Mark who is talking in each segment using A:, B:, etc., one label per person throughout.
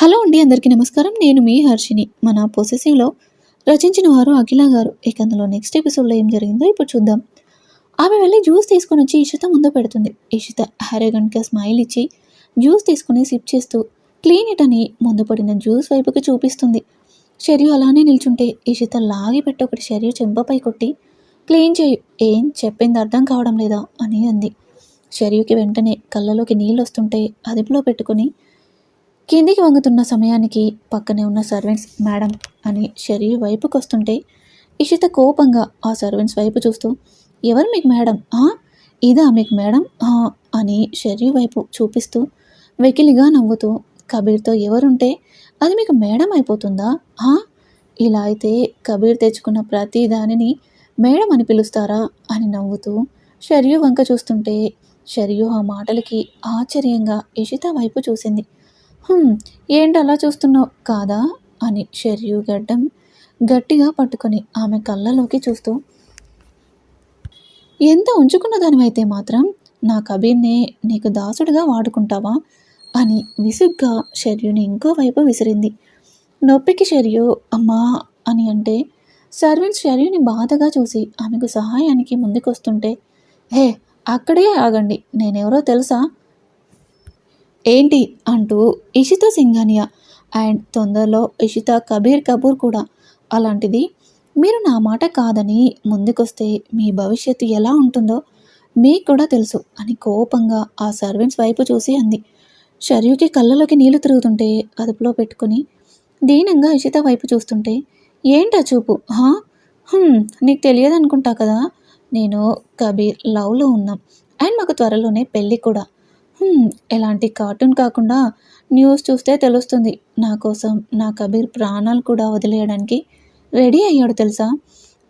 A: Hello అండి అందరికీ నమస్కారం. నేను మీ హర్షిని మన పొసెసివ్లో రచించిన వారు అఖిల గారు. ఇక అందులో నెక్స్ట్ ఎపిసోడ్లో ఏం జరిగిందో ఇప్పుడు చూద్దాం. ఆమె వెళ్ళి జ్యూస్ తీసుకొని వచ్చి ఇషిత ముందు పెడుతుంది. ఇషిత హ్యారేగన్గా స్మైల్ ఇచ్చి జ్యూస్ తీసుకుని సిప్ చేస్తూ క్లీన్ ఇట్ అని ముందు పడిన జ్యూస్ వైపుకి చూపిస్తుంది. షర్యు అలానే నిల్చుంటే ఇషిత లాగి పెట్టి ఒకటి షర్యు చెంపపై కొట్టి క్లీన్ చేయు. ఏం చెప్పింది అర్థం కావడం లేదా? అని అంది. షర్యుకి వెంటనే కళ్ళలోకి నీళ్ళు వస్తుంటే అదుపులో పెట్టుకుని కిందికి వంగుతున్న సమయానికి పక్కనే ఉన్న సర్వెంట్స్ మేడం అని షరీ వైపుకి వస్తుంటే ఇషిత కోపంగా ఆ సర్వెంట్స్ వైపు చూస్తూ ఎవరు మీకు మేడం? ఇదా మీకు మేడం? అని షరీ వైపు చూపిస్తూ వెకిలిగా నవ్వుతూ కబీర్తో ఎవరుంటే అది మీకు మేడం అయిపోతుందా? ఆ? ఇలా అయితే కబీర్ తెచ్చుకున్న ప్రతి దానిని మేడం అని పిలుస్తారా? అని నవ్వుతూ షర్యు వంక చూస్తుంటే షర్యు ఆ మాటలకి ఆశ్చర్యంగా ఇషిత వైపు చూసింది. ఏంటి అలా చూస్తున్నావు? కాదా? అని షర్యు గడ్డం గట్టిగా పట్టుకొని ఆమె కళ్ళలోకి చూస్తూ ఎంత ఉంచుకున్న దానివైతే మాత్రం నా కబీర్నే నీకు దాసుడిగా వాడుకుంటావా? అని విసుగ్గా షర్యుని ఇంకోవైపు విసిరింది. నొప్పికి షర్యు అమ్మా అని అంటే సర్వెంట్స్ షర్యుని బాధగా చూసి ఆమెకు సహాయానికి ముందుకొస్తుంటే హే అక్కడే ఆగండి నేనెవరో తెలుసా? ఏంటి అంటూ ఇషిత సింఘానియా అండ్ తొందరలో ఇషిత కబీర్ కపూర్ కూడా అలాంటిది. మీరు నా మాట కాదని ముందుకొస్తే మీ భవిష్యత్తు ఎలా ఉంటుందో మీకు కూడా తెలుసు అని కోపంగా ఆ సర్వెంట్స్ వైపు చూసి అంది. షర్యుకి కళ్ళలోకి నీళ్ళు తిరుగుతుంటే అదుపులో పెట్టుకుని దీనంగా ఇషిత వైపు చూస్తుంటే ఏంటా చూపు? హా? నీకు తెలియదు అనుకుంటా కదా? నేను కబీర్ లవ్లో ఉన్నాం అండ్ మాకు త్వరలోనే పెళ్ళి కూడా. ఎలాంటి కార్టూన్ కాకుండా న్యూస్ చూస్తే తెలుస్తుంది. నా కోసం నా కబీర్ ప్రాణాలు కూడా వదిలేయడానికి రెడీ అయ్యాడు తెలుసా?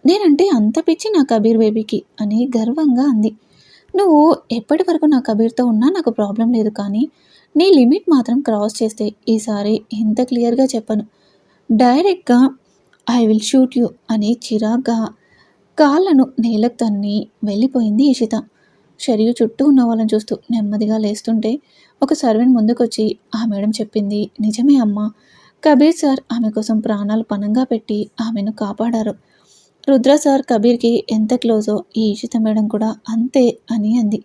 A: నేనంటే అంత పిచ్చి నా కబీర్ బేబీకి అని గర్వంగా అంది. నువ్వు ఎప్పటి వరకు నా కబీర్తో ఉన్నా నాకు ప్రాబ్లం లేదు కానీ నీ లిమిట్ మాత్రం క్రాస్ చేస్తే ఈసారి ఇంత క్లియర్గా చెప్పను. డైరెక్ట్గా ఐ విల్ షూట్ యూ అని చిరాగ్గా కాళ్ళను నేలకు తన్ని వెళ్ళిపోయింది ఇషిత షరియు చుట్టూ ఉన్న వాళ్ళని చూస్తూ నెమ్మదిగా లేస్తుంటే ఒక సర్వెంట్ ముందుకొచ్చి ఆ మేడం చెప్పింది నిజమే అమ్మా. కబీర్ సార్ ఆమె కోసం ప్రాణాలు పనంగా పెట్టి ఆమెను కాపాడారు. రుద్ర సార్ కబీర్కి ఎంత క్లోజో ఈ ఇషిత మేడం కూడా అంతే అని అంది.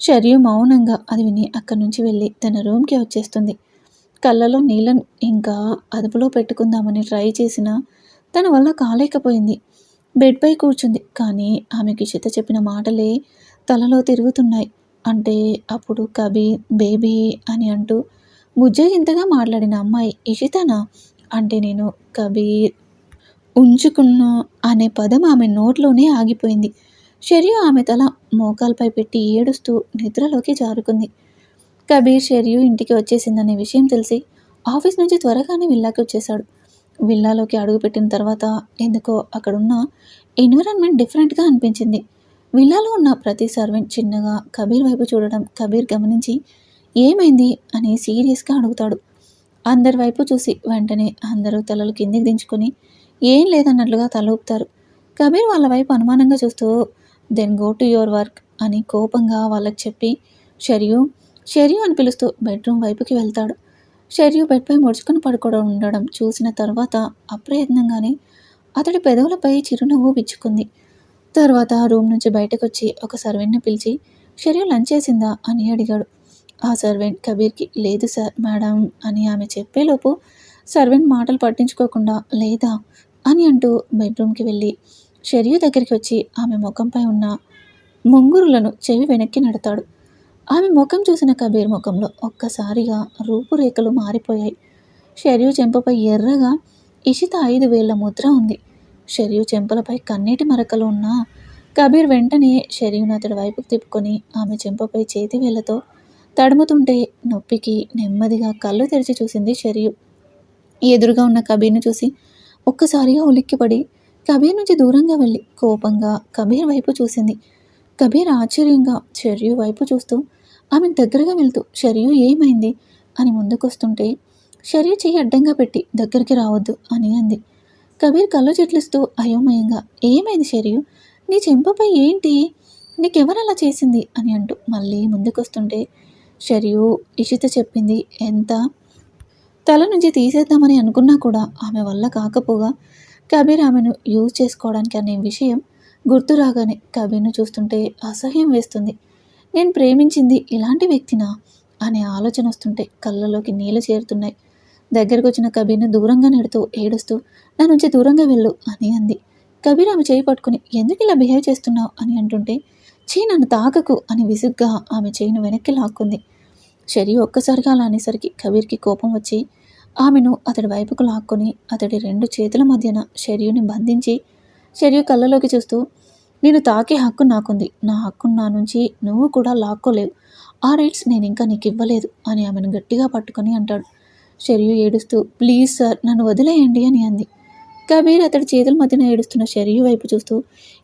A: షరియు మౌనంగా అది విని అక్కడి నుంచి వెళ్ళి తన రూమ్కి వచ్చేస్తుంది. కళ్ళలో నీళ్ళను ఇంకా అదుపులో పెట్టుకుందామని ట్రై చేసినా తన వల్ల కాలేకపోయింది. బెడ్పై కూర్చుంది. కానీ ఆమెకి ఇషిత చెప్పిన మాటలే తలలో తిరుగుతున్నాయి. అంటే అప్పుడు కబీర్ బేబీ అని అంటూ బుజ్జగింతగా మాట్లాడిన అమ్మాయి ఇషితనా? అంటే నేను కబీర్ ఉంచుకున్న అనే పదం ఆమె నోట్లోనే ఆగిపోయింది. షరియు ఆమె తల మోకాలపై పెట్టి ఏడుస్తూ నిద్రలోకి జారుకుంది. కబీర్ షరియు ఇంటికి వచ్చేసిందనే విషయం తెలిసి ఆఫీస్ నుంచి త్వరగానే విల్లాకి వచ్చేశాడు. విల్లాలోకి అడుగుపెట్టిన తర్వాత ఎందుకో అక్కడున్న ఎన్విరాన్మెంట్ డిఫరెంట్గా అనిపించింది. విల్లాలో ఉన్న ప్రతి సర్వెంట్ చిన్నగా కబీర్ వైపు చూడడం కబీర్ గమనించి ఏమైంది? అని సీరియస్గా అడుగుతాడు. అందరి వైపు చూసి వెంటనే అందరూ తలలు కిందికి దించుకొని ఏం లేదన్నట్లుగా తల ఊపుతారు. కబీర్ వాళ్ళ వైపు అనుమానంగా చూస్తూ then go to your work అని కోపంగా వాళ్ళకి చెప్పి షరియు షరియు అని పిలుస్తూ బెడ్రూమ్ వైపుకి వెళ్తాడు. షరియు బెడ్పై ముడుచుకొని పడుకోవడం ఉండడం చూసిన తర్వాత అప్రయత్నంగానే అతడి పెదవులపై చిరునవ్వు విచ్చుకుంది. తర్వాత రూమ్ నుంచి బయటకు వచ్చి ఒక సర్వెంట్ని పిలిచి షరియు లంచ్ చేసిందా? అని అడిగాడు. ఆ సర్వెంట్ కబీర్కి లేదు సార్ మేడం అని ఆమె చెప్పేలోపు సర్వెంట్ మాటలు పట్టించుకోకుండా లేదా? అని అంటూ బెడ్రూమ్కి వెళ్ళి షెరియు దగ్గరికి వచ్చి ఆమె ముఖంపై ఉన్న ముంగురులను చెవి వెనక్కి నడతాడు. ఆమె ముఖం చూసిన కబీర్ ముఖంలో ఒక్కసారిగా రూపురేఖలు మారిపోయాయి. షెరియు చెంపపై ఎర్రగా ఇషిత ఐదు వేల ముద్ర ఉంది. షరియు చెంపలపై కన్నీటి మరకలు ఉన్న కబీర్ వెంటనే షరియును అతడి వైపుకు తిప్పుకొని ఆమె చెంపపై చేతి వేళ్ళతో తడుముతుంటే నొప్పికి నెమ్మదిగా కళ్ళు తెరిచి చూసింది షరియు ఎదురుగా ఉన్న కబీర్ను చూసి ఒక్కసారిగా ఉలిక్కిపడి కబీర్ నుంచి దూరంగా వెళ్ళి కోపంగా కబీర్ వైపు చూసింది. కబీర్ ఆశ్చర్యంగా షరియు వైపు చూస్తూ ఆమె దగ్గరగా వెళ్తూ షరియు ఏమైంది? అని ముందుకొస్తుంటే షరియు చెయ్యి అడ్డంగా పెట్టి దగ్గరికి రావద్దు అని అంది. కబీర్ కళ్ళు చెట్లిస్తూ అయోమయంగా ఏమైంది షరియు నీ చెంపపై ఏంటి? నీకెవరలా చేసింది? అని అంటూ మళ్ళీ ముందుకొస్తుంటే షరియు ఇషిత చెప్పింది ఎంత? తల నుంచి తీసేద్దామని అనుకున్నా కూడా ఆమె వల్ల కాకపోగా కబీర్ ఆమెను యూజ్ చేసుకోవడానికి అనే విషయం గుర్తు రాగానే కబీర్ను చూస్తుంటే అసహ్యం వేస్తుంది. నేను ప్రేమించింది ఇలాంటి వ్యక్తినా? అనే ఆలోచన వస్తుంటే కళ్ళలోకి నీళ్ళు చేరుతున్నాయి. దగ్గరకు వచ్చిన కబీర్ను దూరంగా నెడుతూ ఏడుస్తూ నా నుంచి దూరంగా వెళ్ళు అని అంది. కబీర్ ఆమె చేయి పట్టుకుని ఎందుకు ఇలా బిహేవ్ చేస్తున్నావు? అని అంటుంటే చీ నన్ను తాకకు అని విసుగ్గా ఆమె చేయిని వెనక్కి లాక్కుంది. షరీ ఒక్కసారిగా అలా అనేసరికి కబీర్కి కోపం వచ్చి ఆమెను అతడి వైపుకు లాక్కొని అతడి రెండు చేతుల మధ్యన షర్యుని బంధించి షర్యు కళ్ళలోకి చూస్తూ నేను తాకే హక్కు నాకుంది. నా హక్కు నా నుంచి నువ్వు కూడా లాక్కోలేవు. ఆ రైట్స్ నేను ఇంకా నీకు ఇవ్వలేదు అని ఆమెను గట్టిగా పట్టుకొని అంటాడు. షరియు ఏడుస్తూ ప్లీజ్ సార్ నన్ను వదిలేయండి అని అంది. కబీర్ అతడి చేతుల మధ్యన ఏడుస్తున్న షరియు వైపు చూస్తూ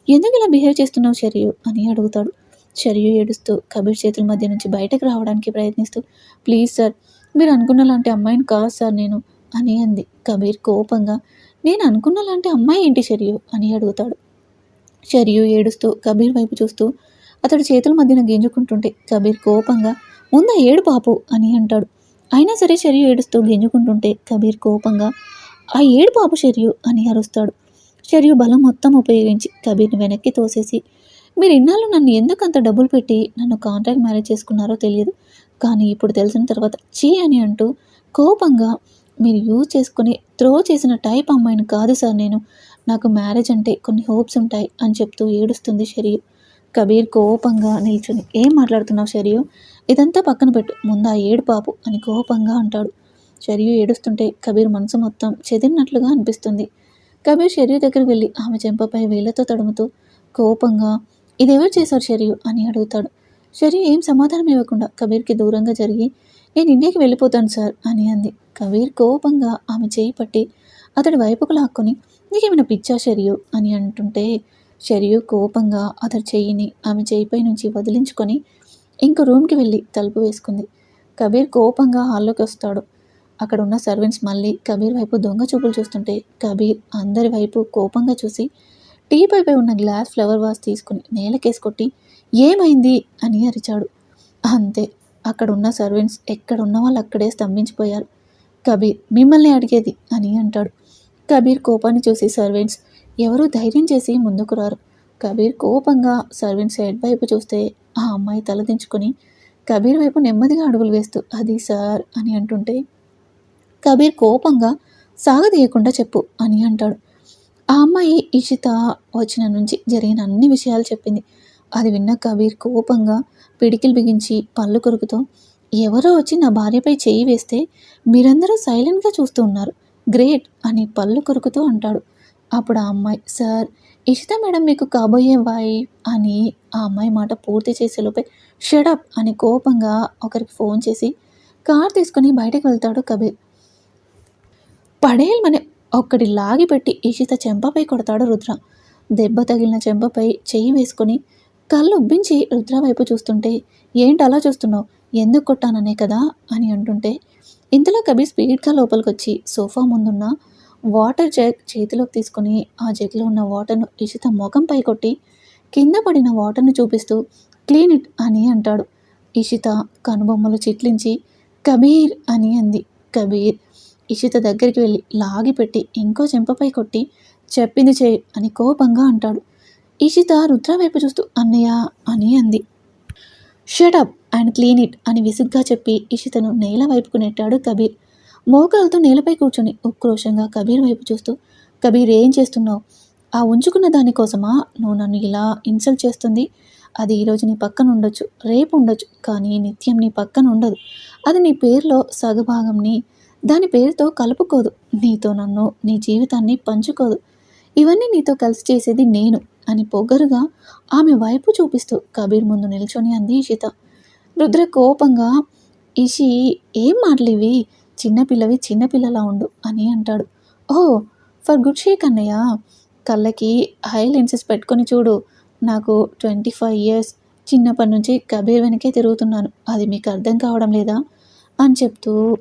A: ఎందుకు ఇలా బిహేవ్ చేస్తున్నావు షరియు? అని అడుగుతాడు. షరియు ఏడుస్తూ కబీర్ చేతుల మధ్య నుంచి బయటకు రావడానికి ప్రయత్నిస్తూ ప్లీజ్ సార్ మీరు అనుకున్న లాంటి అమ్మాయిని కాదు సార్ నేను అని అంది. కబీర్ కోపంగా నేను అనుకున్న లాంటి అమ్మాయి ఏంటి షరియు? అని అడుగుతాడు. షరియు ఏడుస్తూ కబీర్ వైపు చూస్తూ అతడు చేతుల మధ్యన గింజుకుంటుంటే కబీర్ కోపంగా ముందా ఏడు పాపు అని అంటాడు. అయినా సరే షరియు ఏడుస్తూ గింజుకుంటుంటే కబీర్ కోపంగా ఆ ఏడు పాపు షరియు అని అరుస్తాడు. షరియు బలం మొత్తం ఉపయోగించి కబీర్ని వెనక్కి తోసేసి మీరు ఇన్నాళ్ళు నన్ను ఎందుకు అంత డబ్బులు పెట్టి నన్ను కాంట్రాక్ట్ మ్యారేజ్ చేసుకున్నారో తెలియదు కానీ ఇప్పుడు తెలిసిన తర్వాత చీ అని అంటూ కోపంగా మీరు యూజ్ చేసుకుని త్రో చేసిన టైప్ అమ్మాయిని కాదు సార్ నేను నాకు మ్యారేజ్ అంటే కొన్ని హోప్స్ ఉంటాయి అని చెప్తూ ఏడుస్తుంది షరియు. కబీర్ కోపంగా నిల్చుని ఏం మాట్లాడుతున్నావు షరియు? ఇదంతా పక్కన పెట్టు ముందు ఆ ఏడు పాపు అని కోపంగా అంటాడు. షరియు ఏడుస్తుంటే కబీర్ మనసు మొత్తం చెదిరినట్లుగా అనిపిస్తుంది. కబీర్ షరియు దగ్గరికి వెళ్ళి ఆమె చెంపపై వేళ్ళతో తడుముతూ కోపంగా ఇదెవరు చేశారు షరియు? అని అడుగుతాడు. షరియు ఏం సమాధానం ఇవ్వకుండా కబీర్కి దూరంగా జరిగి నేను ఇండియాకి వెళ్ళిపోతాను సార్ అని అంది. కబీర్ కోపంగా ఆమె చేయి పట్టి అతడి వైపుకు లాక్కొని నీకేమైనా పిచ్చా షరియు? అని అంటుంటే షరియు కోపంగా అతడి చెయ్యిని ఆమె చేయిపై నుంచి వదిలించుకొని ఇంకో రూమ్కి వెళ్ళి తలుపు వేసుకుంది. కబీర్ కోపంగా హాల్లోకి వస్తాడు. అక్కడ ఉన్న సర్వెంట్స్ మళ్ళీ కబీర్ వైపు దొంగ చూపులు చూస్తుంటే కబీర్ అందరి వైపు కోపంగా చూసి టీ పైపై ఉన్న గ్లాస్ ఫ్లవర్ వాస్ తీసుకుని నేలకేసి కొట్టి ఏమైంది? అని అరిచాడు. అంతే అక్కడ ఉన్న సర్వెంట్స్ ఎక్కడ ఉన్న వాళ్ళు అక్కడే స్తంభించిపోయారు. కబీర్ మిమ్మల్ని అడిగేది అని అంటాడు. కబీర్ కోపాన్ని చూసి సర్వెంట్స్ ఎవరూ ధైర్యం చేసి ముందుకు రారు. కబీర్ కోపంగా సర్వెంట్స్ హెడ్ వైపు చూస్తే ఆ అమ్మాయి తలదించుకొని కబీర్ వైపు నెమ్మదిగా అడుగులు వేస్తూ అది సార్ అని అంటుంటే కబీర్ కోపంగా సాగదీయకుండా చెప్పు అని అంటాడు. ఆ అమ్మాయి ఇషిత వచ్చిన నుంచి జరిగిన అన్ని విషయాలు చెప్పింది. అది విన్న కబీర్ కోపంగా పిడికిలు బిగించి పళ్ళు కొరుకుతో ఎవరో వచ్చి నా భార్యపై చేయి వేస్తే మీరందరూ సైలెంట్గా చూస్తూ ఉన్నారు. గ్రేట్ అని పళ్ళు కొరుకుతూ అంటాడు. అప్పుడు ఆ అమ్మాయి సార్ ఇషిత మేడం మీకు కాబోయే వాయి అని ఆ అమ్మాయి మాట పూర్తి చేసేలోపే షడప్ అని కోపంగా ఒకరికి ఫోన్ చేసి కార్ తీసుకుని బయటకు వెళ్తాడు కబీర్. పడేయమని ఒక్కడి లాగి పెట్టి ఇషిత చెంపపై కొడతాడు రుద్ర. దెబ్బ తగిలిన చెంపపై చెయ్యి వేసుకొని కళ్ళు ఉబ్బించి రుద్ర వైపు చూస్తుంటే ఏంటి అలా చూస్తున్నావు? ఎందుకు కొట్టాననే కదా? అని అంటుంటే ఇంతలో కబీర్ స్పీడ్గా లోపలికి వచ్చి సోఫా ముందున్న వాటర్ జగ్ చేతిలోకి తీసుకొని ఆ జగ్లో ఉన్న వాటర్ను ఇషిత ముఖంపై కొట్టి కింద పడిన వాటర్ను చూపిస్తూ క్లీన్ ఇట్ అని అంటాడు. ఇషిత కనుబొమ్మలు చిట్లించి కబీర్ అని అంది. కబీర్ ఇషిత దగ్గరికి వెళ్ళి లాగిపెట్టి ఇంకో చెంపపై కొట్టి చెప్పింది చేయి అని కోపంగా అంటాడు. ఇషిత రుద్ర వైపు చూస్తూ అన్నయ్య అని అంది. షటప్ అండ్ క్లీన్ ఇట్ అని విసుగ్గా చెప్పి ఇషితను నేల వైపుకు నెట్టాడు కబీర్. మోకాలతో నేలపై కూర్చొని ఉక్రోషంగా కబీర్ వైపు చూస్తూ కబీర్ ఏం చేస్తున్నావు? ఆ ఉంచుకున్న దానికోసమా నువ్వు నన్ను ఇలా ఇన్సల్ట్ చేస్తుంది. అది ఈరోజు నీ పక్కన ఉండొచ్చు రేపు ఉండొచ్చు కానీ నిత్యం నీ పక్కన ఉండదు. అది నీ పేరులో సగభాగంని దాని పేరుతో కలుపుకోదు. నీతో నన్ను నీ జీవితాన్ని పంచుకోదు. ఇవన్నీ నీతో కలిసి చేసేది నేను అని పొగరుగా ఆమె వైపు చూపిస్తూ కబీర్ ముందు నిల్చొని అంది ఇషిత రుద్ర కోపంగా ఇషి ఏం మాటలు ఇవి చిన్నపిల్లవి చిన్నపిల్లలా ఉండు అని అంటాడు. ఓ ఫర్ గుడ్ షేక్ అన్నయ్య కళ్ళకి హై లెన్సెస్ పెట్టుకొని చూడు. నాకు ట్వంటీ ఫైవ్ ఇయర్స్ చిన్నప్పటి నుంచి కబీర్ వెనకే తిరుగుతున్నాను. అది మీకు అర్థం కావడం లేదా? అని చెప్తూ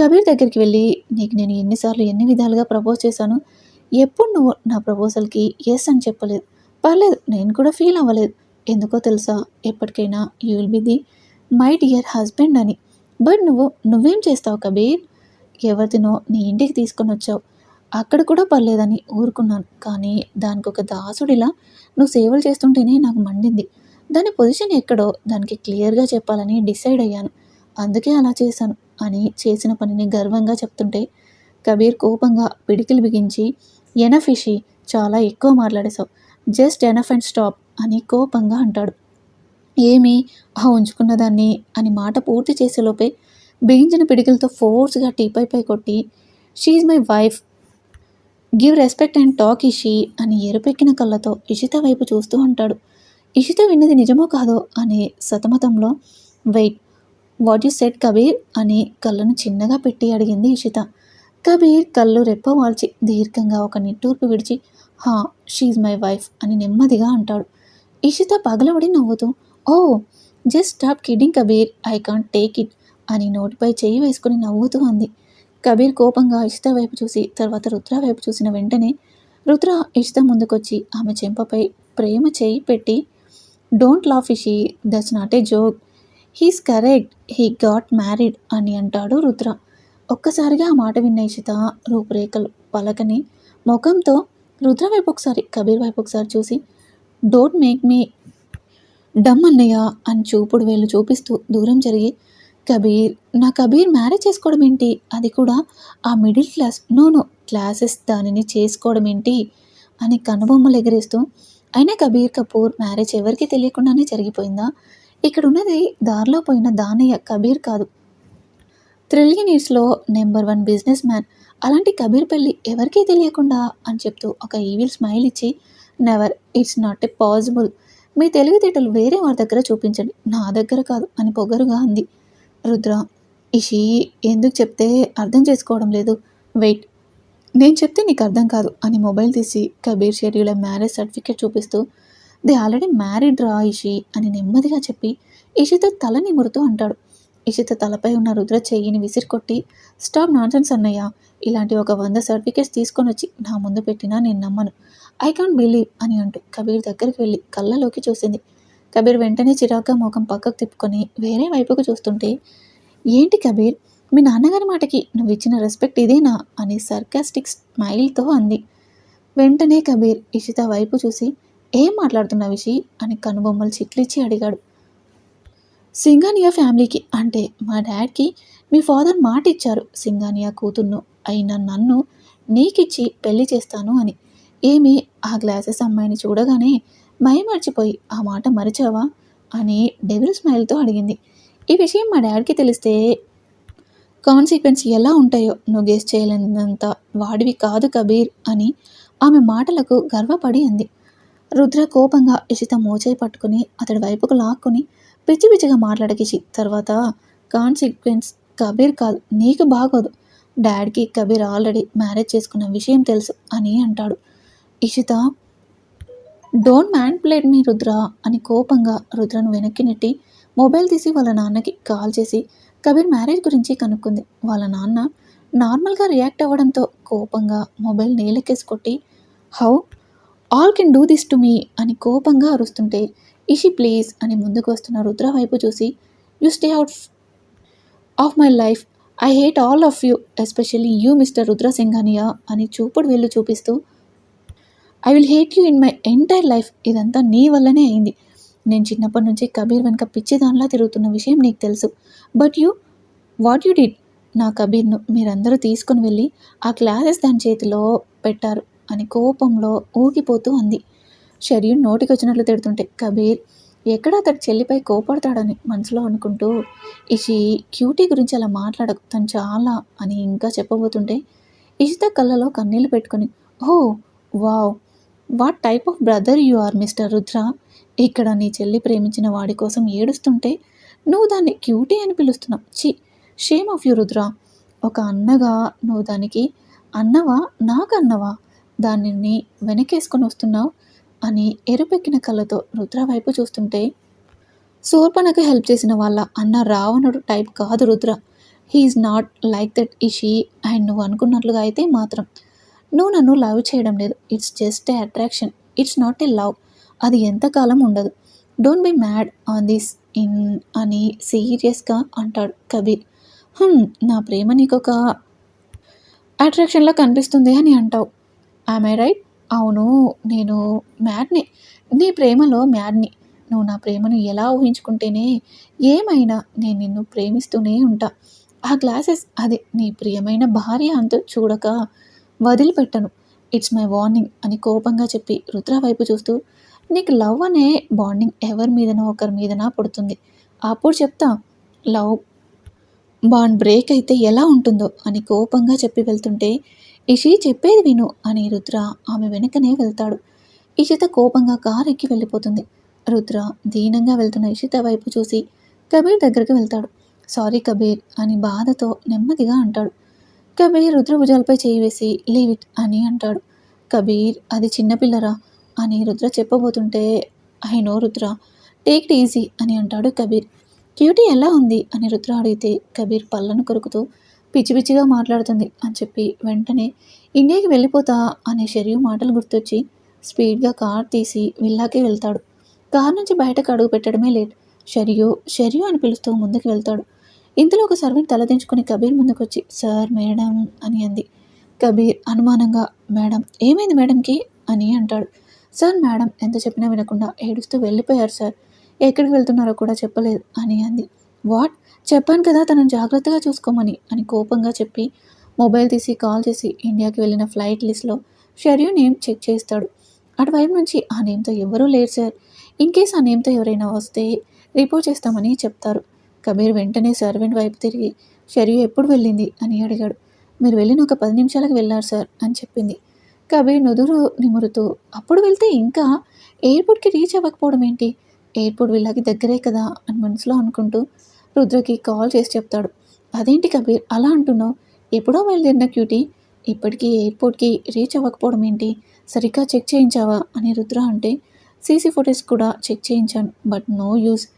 A: కబీర్ దగ్గరికి వెళ్ళి నీకు నేను ఎన్నిసార్లు ఎన్ని విధాలుగా ప్రపోజ్ చేశాను? ఎప్పుడు నువ్వు నా ప్రపోజల్కి ఎస్ అని చెప్పలేదు. పర్లేదు నేను కూడా ఫీల్ అవ్వలేదు. ఎందుకో తెలుసా ఎప్పటికైనా you will be the my dear husband అని. బట్ నువ్వు నువ్వేం చేస్తావు కబీర్? ఎవరిదినో నీ ఇంటికి తీసుకొని వచ్చావు. అక్కడ కూడా పర్లేదని ఊరుకున్నాను. కానీ దానికి ఒక దాసుడిలా నువ్వు సేవలు చేస్తుంటేనే నాకు మండింది. దాని పొజిషన్ ఎక్కడో దానికి క్లియర్గా చెప్పాలని డిసైడ్ అయ్యాను. అందుకే అలా చేశాను అని చేసిన పనిని గర్వంగా చెప్తుంటే కబీర్ కోపంగా పిడికిలు బిగించి ఎనఫిషి చాలా ఎక్కువ మాట్లాడేశావు. జస్ట్ ఎనఫ్ అండ్ స్టాప్ అని కోపంగా అంటాడు. ఏమి? ఆ ఉంచుకున్నదాన్ని అని మాట పూర్తి చేసేలోపే బిగించిన పిడికిలతో ఫోర్స్గా టీపై పై కొట్టి she my wife give respect and talk Ishi అని ఎరుపెక్కిన కళ్ళతో ఇషిత వైపు చూస్తూ అంటాడు ఇషిత విన్నది నిజమో కాదో అనే సతమతంలో wait what you said Kabir అని కళ్ళను చిన్నగా పెట్టి అడిగింది ఇషిత. కబీర్ కళ్ళు రెప్పవాల్చి దీర్ఘంగా ఒక నిట్టూర్పు విడిచి హా షీఈ్ మై వైఫ్ అని నెమ్మదిగా అంటాడు. ఇషిత పగలబడి నవ్వుతూ ఓ just stop kidding Kabir I can't take it అని నోటిపై చేయి వేసుకుని నవ్వుతూ అంది. కబీర్ కోపంగా ఇష్ట వైపు చూసి తర్వాత రుద్ర వైపు చూసిన వెంటనే రుద్ర ఇష్ట ముందుకొచ్చి ఆమె చెంపపై ప్రేమ చేయి పెట్టి don't laugh Ishi that's not a joke he's correct he got married అని అంటాడు రుద్ర. ఒక్కసారిగా ఆ మాట విన్న ఇషిత రూపురేఖలు పలకని ముఖంతో రుద్ర వైపు ఒకసారి కబీర్ వైపు ఒకసారి చూసి డోంట్ మేక్ మీ డమ్ అన్నయ్య అని చూపుడు వేలు చూపిస్తూ దూరం జరిగి కబీర్ నా కబీర్ మ్యారేజ్ చేసుకోవడం ఏంటి? అది కూడా ఆ మిడిల్ క్లాస్ నోనో క్లాసెస్ దానిని చేసుకోవడం ఏంటి? అని కనుబొమ్మలు ఎగిరేస్తూ అయినా కబీర్ కపూర్ మ్యారేజ్ ఎవరికి తెలియకుండానే జరిగిపోయిందా? ఇక్కడ ఉన్నది దారిలో పోయిన దానయ్య కబీర్ కాదు. త్రిలియనీర్స్లో నెంబర్ వన్ బిజినెస్ మ్యాన్. అలాంటి కబీర్ పెళ్ళి ఎవరికీ తెలియకుండా అని చెప్తూ ఒక ఈవిల్ స్మైల్ ఇచ్చి never it's not a possible. మీ తెలివితేటలు వేరే వారి దగ్గర చూపించండి. నా దగ్గర కాదు అని పొగరుగా అంది. రుద్ర ఇషి ఎందుకు చెప్తే అర్థం చేసుకోవడం లేదు. వెయిట్ నేను చెప్తే నీకు అర్థం కాదు అని మొబైల్ తీసి కబీర్ షెడ్యూల్ మ్యారేజ్ సర్టిఫికేట్ చూపిస్తూ దే ఆల్రెడీ మ్యారీడ్ రా ఇషి అని నెమ్మదిగా చెప్పి ఇషిత తల నిమురుతూ అంటాడు. ఇషిత తలపై ఉన్న రుద్ర చెయ్యిని విసిరికొట్టి స్టాప్ నాన్సెన్స్ అన్నయ్య ఇలాంటి ఒక వంద సర్టిఫికేట్స్ తీసుకొని వచ్చి నా ముందు పెట్టినా నేను నమ్మను. ఐ కాంట్ బిలీవ్ అని అంటూ కబీర్ దగ్గరికి వెళ్ళి కళ్ళలోకి చూసింది. కబీర్ వెంటనే చిరాగ్గా ముఖం పక్కకు తిప్పుకొని వేరే వైపుకు చూస్తుంటే ఏంటి కబీర్? మీ నాన్నగారి మాటకి నువ్వు ఇచ్చిన రెస్పెక్ట్ ఇదేనా? అని సర్కాస్టిక్ స్మైల్తో అంది. వెంటనే కబీర్ ఇషిత వైపు చూసి ఏం మాట్లాడుతున్న విషయ అని కనుబొమ్మలు చిట్లిచ్చి అడిగాడు. సింగానియా ఫ్యామిలీకి అంటే మా డాడ్కి మీ ఫాదర్ మాట ఇచ్చారు సింగానియా కూతుర్ను. అయిన నన్ను నీకిచ్చి పెళ్ళి చేస్తాను అని ఏమి ఆ గ్లాసెస్ అమ్మాయిని చూడగానే మయమర్చిపోయి ఆ మాట మరిచావా? అని డెవిల్ స్మైల్తో అడిగింది. ఈ విషయం మా డాడీకి తెలిస్తే కాన్సిక్వెన్స్ ఎలా ఉంటాయో నువ్వు గెస్ చేయలేనంత వాడివి కాదు కబీర్ అని ఆమె మాటలకు గర్వపడి అంది. రుద్ర కోపంగా ఇషిత మోచేయి పట్టుకుని అతడి వైపుకు లాక్కుని పిచ్చి పిచ్చిగా మాట్లాడకిసి తర్వాత కాన్సిక్వెన్స్ కబీర్ కాదు నీకు బాగోదు. డాడ్కి కబీర్ ఆల్రెడీ మ్యారేజ్ చేసుకున్న విషయం తెలుసు అని అంటాడు. Ishita don't manipulate me Rudra అని కోపంగా రుద్రను వెనక్కి నెట్టి మొబైల్ తీసి వాళ్ళ నాన్నకి కాల్ చేసి కబీర్ మ్యారేజ్ గురించి కనుక్కుంది వాళ్ళ నాన్న నార్మల్గా రియాక్ట్ అవ్వడంతో కోపంగా మొబైల్ నేలకేసి కొట్టి how? All can do this to me అని కోపంగా అరుస్తుంటే ఇషి ప్లీజ్ అని ముందుకు వస్తున్న రుద్ర వైపు చూసి you stay out of my life. I hate all of you especially you mister Rudra Singhania అని చూపుడు వెళ్ళు చూపిస్తూ I will hate you in my entire life ఇదంతా నీ వల్లనే అయింది. నేను చిన్నప్పటి నుంచి కబీర్ వెనక పిచ్చిదానిలా తిరుగుతున్న విషయం నీకు తెలుసు. But you what you did నా కబీర్ను మీరందరూ తీసుకుని వెళ్ళి ఆ క్లాసెస్ దాని చేతిలో పెట్టారు అని కోపంలో ఊగిపోతూ అంది. షర్యు నోటికి వచ్చినట్లు తిడుతుంటే కబీర్ ఎక్కడ అతడి చెల్లిపై కోపడతాడని మనసులో అనుకుంటూ ఇషి క్యూటీ గురించి అలా మాట్లాడకు తను చాలా అని ఇంకా చెప్పబోతుంటే ఇషిత కళ్ళలో కన్నీళ్ళు పెట్టుకొని ఓ wow what type of brother you are mister Rudra ఇక్కడ నీ చెల్లి ప్రేమించిన వాడి కోసం ఏడుస్తుంటే నువ్వు దాన్ని క్యూటీ అని పిలుస్తున్నావు. చి షేమ్ ఆఫ్ యు రుద్ర ఒక అన్నగా నువ్వు దానికి అన్నవా? నాకు అన్నవా? దానిని వెనకేసుకొని వస్తున్నావు అని ఎరుపెక్కిన కళ్ళతో రుద్ర వైపు చూస్తుంటే శూర్పణకు హెల్ప్ చేసిన వాళ్ళ అన్న రావణుడు టైప్ కాదు Rudra. He's not like that Ishi and నువ్వు అనుకున్నట్లుగా అయితే మాత్రం. నువ్వు నన్ను లవ్ చేయడం లేదు it's just a attraction it's not a love అది ఎంతకాలం ఉండదు don't be mad on this in అని సీరియస్గా అంటాడు కబీర్ నా ప్రేమ నీకొక అట్రాక్షన్‌లా కనిపిస్తుంది అని అంటావు. I right? అవును. నేను మ్యాడ్‌ని. నీ ప్రేమలో మ్యాడ్‌ని. నువ్వు నా ప్రేమను ఎలా ఊహించుకుంటేనే ఏమైనా నేను నిన్ను ప్రేమిస్తూనే ఉంటా. ఆ గ్లాసెస్ అదే నీ ప్రియమైన భార్య అంతు చూడక వదిలిపెట్టను. ఇట్స్ మై వార్నింగ్ అని కోపంగా చెప్పి రుద్ర వైపు చూస్తూ నీకు లవ్ అనే బాండింగ్ ఎవరి మీదనో ఒకరి మీదన పుడుతుంది. అప్పుడు చెప్తా లవ్ బాండ్ బ్రేక్ అయితే ఎలా ఉంటుందో అని కోపంగా చెప్పి వెళ్తుంటే ఇషి చెప్పేది విను అని రుద్ర ఆమె వెనకనే వెళ్తాడు. ఇషిత కోపంగా కారు ఎక్కి వెళ్ళిపోతుంది. రుద్ర దీనంగా వెళ్తున్న ఇషిత వైపు చూసి కబీర్ దగ్గరికి వెళ్తాడు. సారీ కబీర్ అని బాధతో నెమ్మదిగా అంటాడు. కబీర్ రుద్రభుజాలపై చేయి వేసి లీవ్ ఇట్ అని అంటాడు. కబీర్ అది చిన్నపిల్లరా అని Rudra చెప్పబోతుంటే I know Rudra take it easy అని అంటాడు కబీర్. క్యూటీ ఎలా ఉంది అని రుద్ర అడిగితే కబీర్ పళ్ళను కొరుకుతూ పిచ్చి పిచ్చిగా మాట్లాడుతుంది అని చెప్పి వెంటనే ఇండియాకి వెళ్ళిపోతా అనే షెరియు మాటలు గుర్తొచ్చి స్పీడ్గా కార్ తీసి విల్లాకి వెళ్తాడు. కార్ నుంచి బయటకు అడుగు పెట్టడమే లేట్. షరియు షరియు అని పిలుస్తూ ముందుకు వెళ్తాడు. ఇంతలో ఒక సర్వెంట్ తలదించుకుని కబీర్ ముందుకొచ్చి సార్ మేడం అని అంది. కబీర్ అనుమానంగా మేడం ఏమైంది మేడంకి అని అంటాడు. సార్ మేడం ఎంత చెప్పినా వినకుండా ఏడుస్తూ వెళ్ళిపోయారు సార్. ఎక్కడికి వెళ్తున్నారో కూడా చెప్పలేదు అని అంది. వాట్ చెప్పాను కదా తనను జాగ్రత్తగా చూసుకోమని అని కోపంగా చెప్పి మొబైల్ తీసి కాల్ చేసి ఇండియాకి వెళ్ళిన ఫ్లైట్ లిస్ట్లో షెడ్యూ నేమ్ చెక్ చేస్తాడు. అటువైపు నుంచి ఆ నేమ్తో ఎవరూ లేరు సార్ ఇన్ కేస్ ఆ నేమ్తో ఎవరైనా వస్తే రిపోర్ట్ చేస్తామని చెప్తారు. కబీర్ వెంటనే సర్వెంట్ వైపు తిరిగి షరియు ఎప్పుడు వెళ్ళింది? అని అడిగాడు. మీరు వెళ్ళిన ఒక పది నిమిషాలకు వెళ్ళారు సార్ అని చెప్పింది. కబీర్ నుదురు నిమురుతూ అప్పుడు వెళ్తే ఇంకా ఎయిర్పోర్ట్కి రీచ్ అవ్వకపోవడం ఏంటి? ఎయిర్పోర్ట్ వీళ్ళకి దగ్గరే కదా అని మనసులో అనుకుంటూ రుద్రకి కాల్ చేసి చెప్తాడు. అదేంటి కబీర్ అలా అంటున్నావు? ఎప్పుడో బయలుదేరిన క్యూటీ ఇప్పటికీ ఎయిర్పోర్ట్కి రీచ్ అవ్వకపోవడం ఏంటి? సరిగ్గా చెక్ చేయించావా? అని రుద్ర అంటే సీసీ ఫొటోస్ కూడా చెక్ చేయించాను బట్ నో యూస్.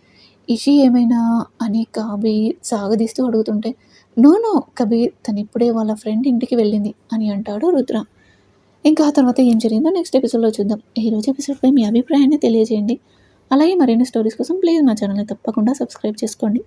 A: ఇషి ఏమైనా అని కబీర్ సాగదీస్తూ అడుగుతుంటే నో నో కబీర్ తను ఇప్పుడే వాళ్ళ ఫ్రెండ్ ఇంటికి వెళ్ళింది అని అంటాడు రుద్ర. ఇంకా ఆ తర్వాత ఏం జరిగిందో నెక్స్ట్ ఎపిసోడ్లో చూద్దాం. ఈరోజు ఎపిసోడ్పై మీ అభిప్రాయాన్ని తెలియజేయండి. అలాగే మరిన్ని స్టోరీస్ కోసం ప్లీజ్ మా ఛానల్ని తప్పకుండా సబ్స్క్రైబ్ చేసుకోండి.